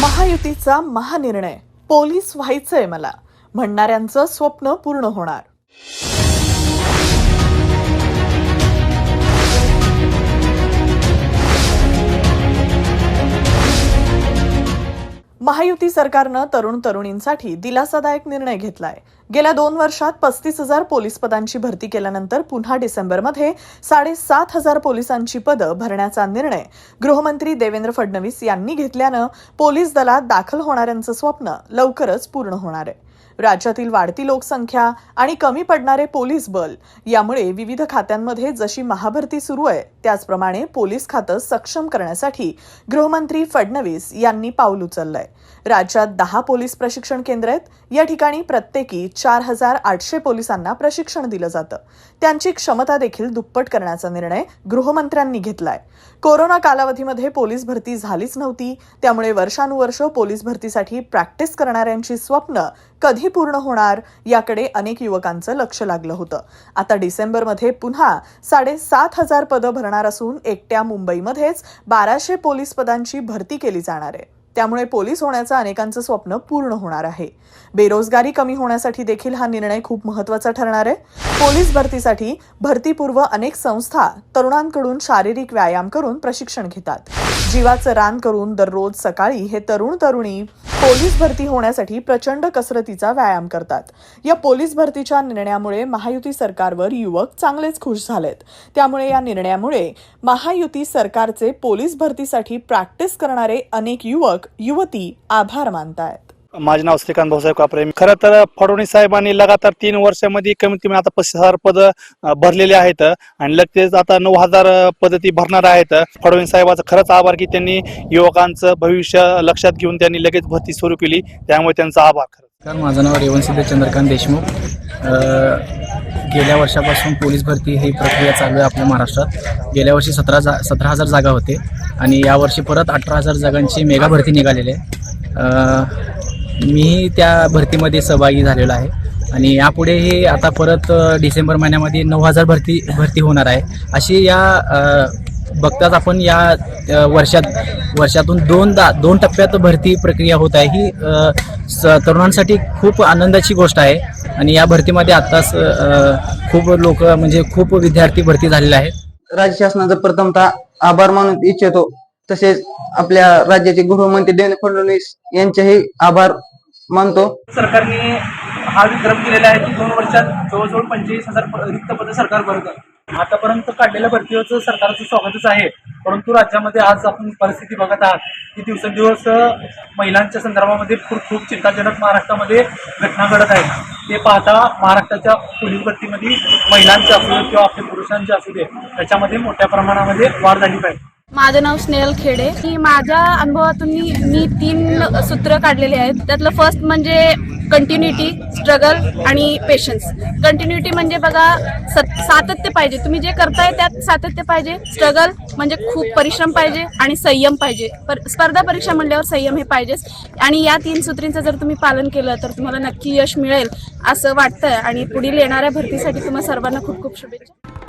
महायुतीचा महानिर्णय. पोलीस व्हायचंय मला. म्हणणाऱ्यांचं स्वप्न पूर्ण होणार. महायुती सरकारनं तरुण तरुणींसाठी दिलासादायक निर्णय घेतलाय. गेल्या दोन वर्षात पस्तीस हजार पोलीस पदांची भरती केल्यानंतर पुन्हा डिसेंबरमध्ये साडेसात हजार पोलिसांची पदं भरण्याचा निर्णय गृहमंत्री देवेंद्र फडणवीस यांनी घेतल्यानं पोलीस दलात दाखल होणाऱ्यांचं स्वप्न लवकरच पूर्ण होणार आहे. राज्यातील वाढती लोकसंख्या आणि कमी पडणारे पोलीस बल. यामुळे विविध खात्यांमध्ये जशी महाभरती सुरू आहे त्याचप्रमाणे पोलीस खातं सक्षम करण्यासाठी गृहमंत्री फडणवीस यांनी पाऊल उचललंय. राज्यात दहा पोलीस प्रशिक्षण केंद्र आहेत. या ठिकाणी प्रत्येकी चार हजार आठशे पोलिसांना प्रशिक्षण दिलं जातं. त्यांची क्षमता देखील दुप्पट करण्याचा निर्णय गृहमंत्र्यांनी घेतलाय. कोरोना कालावधीमध्ये पोलीस भरती झालीच नव्हती. त्यामुळे वर्षानुवर्ष पोलीस भरतीसाठी प्रॅक्टिस करणाऱ्यांची स्वप्न कधी पूर्ण होणार याकडे अनेक युवकांचं लक्ष लागलं होतं. आता डिसेंबरमध्ये पुन्हा साडेसात हजार पदं भरणार असून एकट्या मुंबईमध्येच बाराशे पोलीस पदांची भरती केली जाणार आहे. त्यामुळे पोलीस होण्याचं अनेकांचं स्वप्न पूर्ण होणार आहे. बेरोजगारी कमी होण्यासाठी देखील हा निर्णय खूप महत्त्वाचा ठरणार आहे. पोलीस भरतीसाठी भरतीपूर्व अनेक संस्था तरुणांकडून शारीरिक व्यायाम करून प्रशिक्षण घेतात. जीवाचं रान करून दररोज सकाळी हे तरुण तरुणी पोलीस भरती होण्यासाठी प्रचंड कसरतीचा व्यायाम करतात. या पोलीस भरतीच्या निर्णयामुळे महायुती सरकारवर युवक चांगलेच खुश झालेत. त्यामुळे या निर्णयामुळे महायुती सरकारचे पोलीस भरतीसाठी प्रॅक्टिस करणारे अनेक युवक युवती आभार मानतायत. माझे नाव श्रीकांत भाऊसाहेब कापरे. खरं तर फडणवीस साहेबांनी लगातार तीन वर्षामध्ये कमीत कमी आता पस्तीस हजार पद भरलेले आहेत. आणि लगेच आता नऊ हजार पद ती भरणार आहेत. फडणवीस साहेबांचा खरंच आभार की त्यांनी युवकांचं भविष्य लक्षात घेऊन त्यांनी लगेच भरती सुरू केली. त्यामुळे त्यांचा आभार खरं माझं नाव रेवणसिद्ध चंद्रकांत देशमुख. गेल्या वर्षापासून पोलीस भरती ही प्रक्रिया चालू आहे आपल्या महाराष्ट्रात. गेल्या वर्षी सतरा जा सतरा हजार जागा होते. आणि यावर्षी परत अठरा हजार जागांची मेगा भरती निघालेली आहे. मीही त्या भरतीमध्ये सहभागी झालेलो आहे. आणि यापुढेही आता परत डिसेंबर महिन्यामध्ये नऊ हजार भरती भरती होणार आहे. अशी या बघताच आपण या वर्षात वर्षातून दोनदा दोन टप्प्यात भरती प्रक्रिया होत आहे. ही स- तरुणांसाठी खूप आनंदाची गोष्ट आहे. आणि या भरतीमध्ये आत्ताच खूप लोक म्हणजे खूप विद्यार्थी भरती झालेले आहेत. राज्य शासनाचा प्रथमतः आभार मानू इच्छितो. तसेच आपल्या राज्याचे गृहमंत्री देवेंद्र फडणवीस यांचेही आभार मानतो. सरकारने हा विक्रम केलेला आहे की दोन वर्षात जवळजवळ पंचवीस हजार रिक्त पद सरकार भरतं आतापर्यंत काढलेल्या भरतीवरचं सरकारचं स्वागतच आहे. परंतु राज्यामध्ये आज आपण परिस्थिती बघत आहात की दिवसेंदिवस महिलांच्या संदर्भामध्ये खूप खूप चिंताजनक महाराष्ट्रामध्ये घटना घडत आहेत. ते पाहता महाराष्ट्राच्या पोलीस भरतीमध्ये महिलांचे असू दे किंवा आपल्या पुरुषांचे असू दे त्याच्यामध्ये मोठ्या प्रमाणामध्ये वाढ झाली पाहिजे. माझं नाव स्नेहल खेडे. की माझ्या अनुभवातून मी मी तीन सूत्र काढलेले आहेत. त्यातलं फर्स्ट म्हणजे कंटिन्युटी स्ट्रगल आणि पेशन्स कंटिन्युटी म्हणजे बघा सत सातत्य पाहिजे. तुम्ही जे करताय त्यात सातत्य पाहिजे. स्ट्रगल म्हणजे खूप परिश्रम पाहिजे आणि संयम पाहिजे. पर स्पर्धा परीक्षा म्हणल्यावर संयम हे पाहिजेच आणि या तीन सूत्रींचं जर तुम्ही पालन केलं तर तुम्हाला नक्की यश मिळेल असं वाटतं आणि पुढील येणाऱ्या भरतीसाठी तुम्हाला सर्वांना खूप खूप शुभेच्छा.